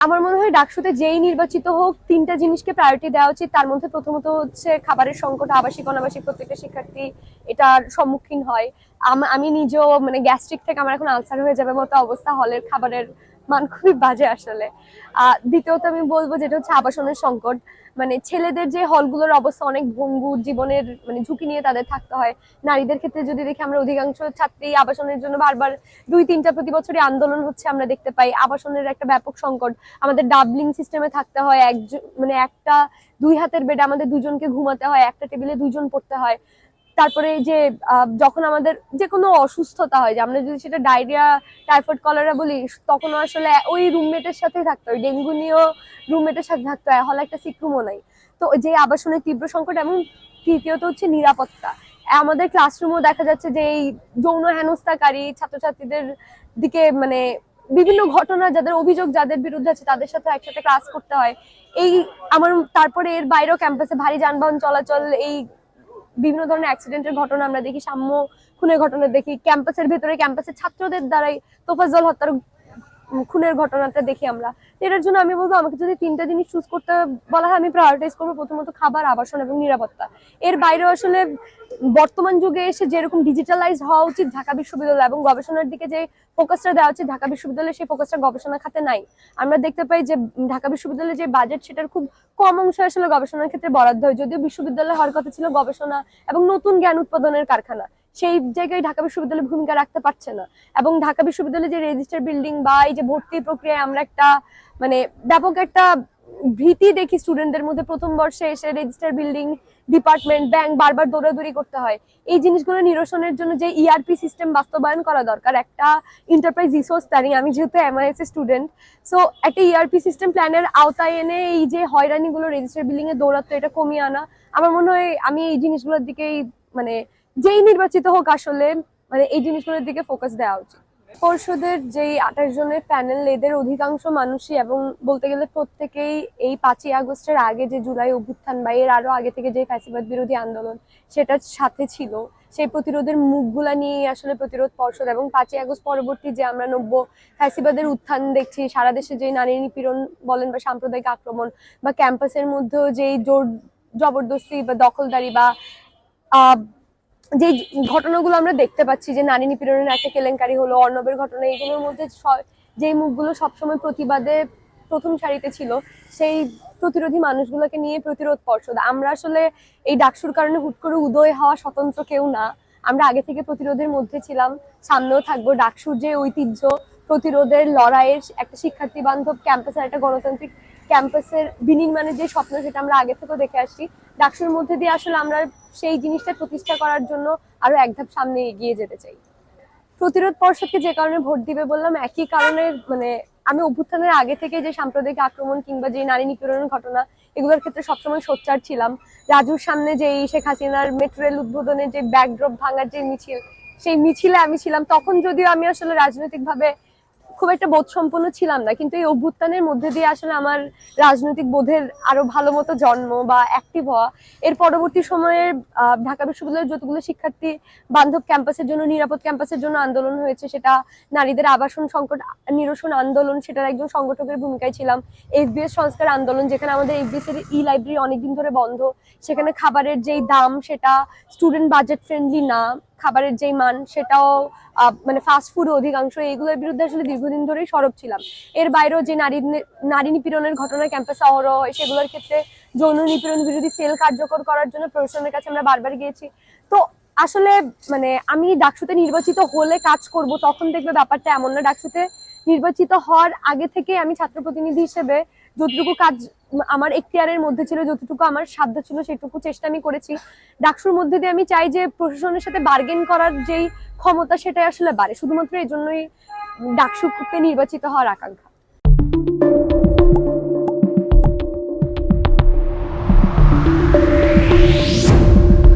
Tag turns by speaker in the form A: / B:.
A: আমার মনে হয় ডাকসুতে যেই নির্বাচিত হোক, তিনটা জিনিসকে প্রায়োরিটি দেওয়া উচিত। তার মধ্যে প্রথমত হচ্ছে খাবারের সংকট, আবাসিক, অনাবাসিক প্রত্যেকটা শিক্ষার্থী এটার সম্মুখীন হয়। আমি নিজেও মানে গ্যাস্ট্রিক থেকে আমার এখন আলসার হয়ে যাবে মতো অবস্থা, হলের খাবারের মান খুবই বাজে আসলে। দ্বিতীয়ত আমি বলব যেটা হচ্ছে আবাসনের সংকট। মানে ছেলেদের যে হলগুলোর অবস্থা অনেক ভঙ্গুর জীবনের মানে ঝুঁকি নিয়ে তাদের থাকতে হয়। নারীদের ক্ষেত্রে যদি দেখি আমরা অধিকাংশ ছাত্রী আবাসনের জন্য বারবার দুই, তিনটা প্রতি বছরই আন্দোলন হচ্ছে আমরা দেখতে পাই। আবাসনের একটা ব্যাপক সংকট। আমাদের ডাবলিং সিস্টেমে থাকতে হয়, একজন মানে একটা দুই হাতের বেডে আমাদের দুজনকে ঘুমাতে হয়, একটা টেবিলে দুজন পড়তে হয়। তারপরে যে যখন আমাদের যে কোনো অসুস্থতা হয়, যে আমরা যদি সেটা ডায়রিয়া, টাইফয়েড, কলেরা বলি, তখন আসলে ওই রুমমেটের সাথেই থাকতে হয় ডেঙ্গু নিয়েও রুমমেটের সাথে থাকতে হয়, হলে একটা সিক্রুমও নাই। তো যে আবাসনের তীব্র সংকট এবং তৃতীয়ত হচ্ছে নিরাপত্তা। আমাদের ক্লাসরুমও দেখা যাচ্ছে যে এই যৌন হেনস্থাকারী ছাত্রছাত্রীদের দিকে মানে বিভিন্ন ঘটনা, যাদের অভিযোগ যাদের বিরুদ্ধে আছে, তাদের সাথে একসাথে ক্লাস করতে হয়। এই আমার তারপরে এর বাইরেও ক্যাম্পাসে ভারী যানবাহন চলাচল, এই বিভিন্ন ধরনের অ্যাক্সিডেন্টের ঘটনা আমরা দেখি, সাম্য খুনের ঘটনা দেখি ক্যাম্পাসের ভেতরে ক্যাম্পাসের ছাত্রদের দ্বারাই তোফাজল হত্যার খুনের ঘটনাটা দেখি আমরা। এটার জন্য আমি বলব, আমাকে যদি তিনটা জিনিস চুজ করতে বলা হয়, আমি প্রায়োরিটাইজ করব প্রথমত খাবার, আবাসন এবং নিরাপত্তা। এর বাইরেও আসলে বর্তমান যুগে এসে যেরকম ডিজিটালাইজ হওয়া উচিত ঢাকা বিশ্ববিদ্যালয় এবং গবেষণার দিকে যে ফোকাসটা দেওয়া উচিত ঢাকা বিশ্ববিদ্যালয়ে সেই ফোকাসটা গবেষণা খাতে নাই। আমরা দেখতে পাই যে ঢাকা বিশ্ববিদ্যালয়ের যে বাজেট সেটার খুব কম অংশ আসলে গবেষণার ক্ষেত্রে বরাদ্দ হয়। যদিও বিশ্ববিদ্যালয় হওয়ার কথা ছিল গবেষণা এবং নতুন জ্ঞান উৎপাদনের কারখানা। সেই জায়গায় ঢাকা বিশ্ববিদ্যালয় ভূমিকা রাখতে পারছে না। এবং ঢাকা বিশ্ববিদ্যালয়ে যে রেজিস্টার বিল্ডিং বা এই যে ভর্তি প্রক্রিয়ায় আমরা একটা মানে ব্যাপক একটা ভীতি দেখি স্টুডেন্টদের মধ্যে প্রথম বর্ষে এসে রেজিস্টার বিল্ডিং ডিপার্টমেন্ট ব্যাংক বারবার দৌড়াদৌড়ি করতে হয়। এই জিনিসগুলো নিরসনের জন্য যে ইআরপি সিস্টেম বাস্তবায়ন করা দরকার, একটা এন্টারপ্রাইজ রিসোর্স প্ল্যানিং আমি যেহেতু এমআইএস স্টুডেন্ট সো একটা ইআরপি সিস্টেম প্ল্যানের আওতায় এনে এই যে হয়রানিগুলো রেজিস্টার বিল্ডিং এ দৌড়াতো, এটা কমিয়ে আনা। আমার মনে হয় আমি এই জিনিসগুলোর দিকেই মানে যেই নির্বাচিত হোক আসলে মানে এই জিনিসগুলোর দিকে ফোকাস দেওয়া উচিত। পর্ষদের যেই আঠাশ জনের প্যানেল এদের অধিকাংশ মানুষই এবং বলতে গেলে প্রত্যেকেই এই পাঁচই আগস্টের আগে যে জুলাই অভ্যুত্থান বা এর আরও আগে থেকে যে ফ্যাসিবাদ বিরোধী আন্দোলন, সেটার সাথে ছিল। সেই প্রতিরোধের মুখগুলা নিয়ে আসলে প্রতিরোধ পর্ষদ এবং পাঁচই আগস্ট পরবর্তী যে আমরা নব্য ফ্যাসিবাদের উত্থান দেখছি, সারা দেশে যে নারী নিপীড়ন বলেন বা সাম্প্রদায়িক আক্রমণ বা ক্যাম্পাসের মধ্যেও যেই জোর জবরদস্তি বা দখলদারি বা যে ঘটনাগুলো আমরা দেখতে পাচ্ছি, যে নারী নিপীড়নের একটা কেলেঙ্কারি হলো, অর্ণবের ঘটনা, এগুলোর মধ্যে যেই মুখগুলো সবসময় প্রতিবাদে প্রথম সারিতে ছিল, সেই প্রতিরোধী মানুষগুলোকে নিয়ে প্রতিরোধ পর্ষদ। আমরা আসলে এই ডাকসুর কারণে হুট করে উদয় হওয়া স্বতন্ত্র কেউ না। আমরা আগে থেকে প্রতিরোধের মধ্যে ছিলাম, সামনেও থাকব। ডাকসুর যে ঐতিহ্য, প্রতিরোধের লড়াইয়ের একটা শিক্ষার্থী বান্ধব ক্যাম্পাসের একটা গণতান্ত্রিক ক্যাম্পাসের বিনির্মাণের যে স্বপ্ন, সেটা আমরা আগে থেকেও দেখে আসছি। ডাকসুর মধ্যে দিয়ে আসলে আমরা সেই জিনিসটা প্রতিষ্ঠা করার জন্য আরও এক ধাপ সামনে এগিয়ে যেতে চাই। প্রতিরোধ পর্ষদকে যে কারণে ভোট দিবে বললাম, একই কারণে মানে আমি অভ্যুত্থানের আগে থেকে যে সাম্প্রদায়িক আক্রমণ কিংবা যে নারী নিপীড়নের ঘটনা, এগুলোর ক্ষেত্রে সবসময় সোচ্চার ছিলাম। রাজুর সামনে যে শেখ হাসিনার মেট্রো রেল উদ্বোধনের যে ব্যাকড্রপ ভাঙার যে মিছিল, সেই মিছিলে আমি ছিলাম। তখন যদিও আমি আসলে রাজনৈতিকভাবে খুব একটা বোধ সম্পন্ন ছিলাম না, কিন্তু এই অভ্যুত্থানের মধ্যে দিয়ে আসলে আমার রাজনৈতিক বোধের আরও ভালো মতো জন্ম বা অ্যাক্টিভ হওয়া। এর পরবর্তী সময়ে ঢাকা বিশ্ববিদ্যালয়ের যতগুলো শিক্ষার্থী বান্ধব ক্যাম্পাসের জন্য, নিরাপদ ক্যাম্পাসের জন্য আন্দোলন হয়েছে, সেটা নারীদের আবাসন সংকট, নিরসন আন্দোলন, সেটার একজন সংগঠকের ভূমিকায় ছিলাম। এফবিএস সংস্কার আন্দোলন, যেখানে আমাদের এফবিএস এর ই লাইব্রেরি অনেকদিন ধরে বন্ধ। সেখানে খাবারের যেই দাম, সেটা স্টুডেন্ট বাজেট ফ্রেন্ডলি না। খাবারের যেই মান সেটাও মানে ফাস্ট ফুড অধিকাংশ এইগুলোর বিরুদ্ধে আসলে দীর্ঘদিন ধরেই সরব ছিলাম। এর বাইরেও যে নারী নারী নিপীড়নের ঘটনা ক্যাম্পাসে অহরহ সেগুলোর ক্ষেত্রে যৌন নিপীড়ন বিরোধী সেল কার্যকর করার জন্য প্রশাসনের কাছে আমরা বারবার গিয়েছি। তো আসলে মানে আমি ডাকসুতে নির্বাচিত হলে কাজ করব, তখন দেখবে ব্যাপারটা এমন না। ডাকসুতে নির্বাচিত হওয়ার আগে থেকে আমি ছাত্র প্রতিনিধি হিসেবে যতটুকু কাজ আমার এখতিয়ারের মধ্যে ছিল, যতটুকু আমার সাধ্য ছিল, সেটুকু চেষ্টা আমি করেছি। ডাকসুর মধ্যে দিয়ে আমি চাই যে প্রশাসনের সাথে বার্গেন করার যেই ক্ষমতা সেটাই আসলে বাড়ে। শুধুমাত্র এই জন্যই ডাকসুতে নির্বাচিত হওয়ার আকাঙ্ক্ষা।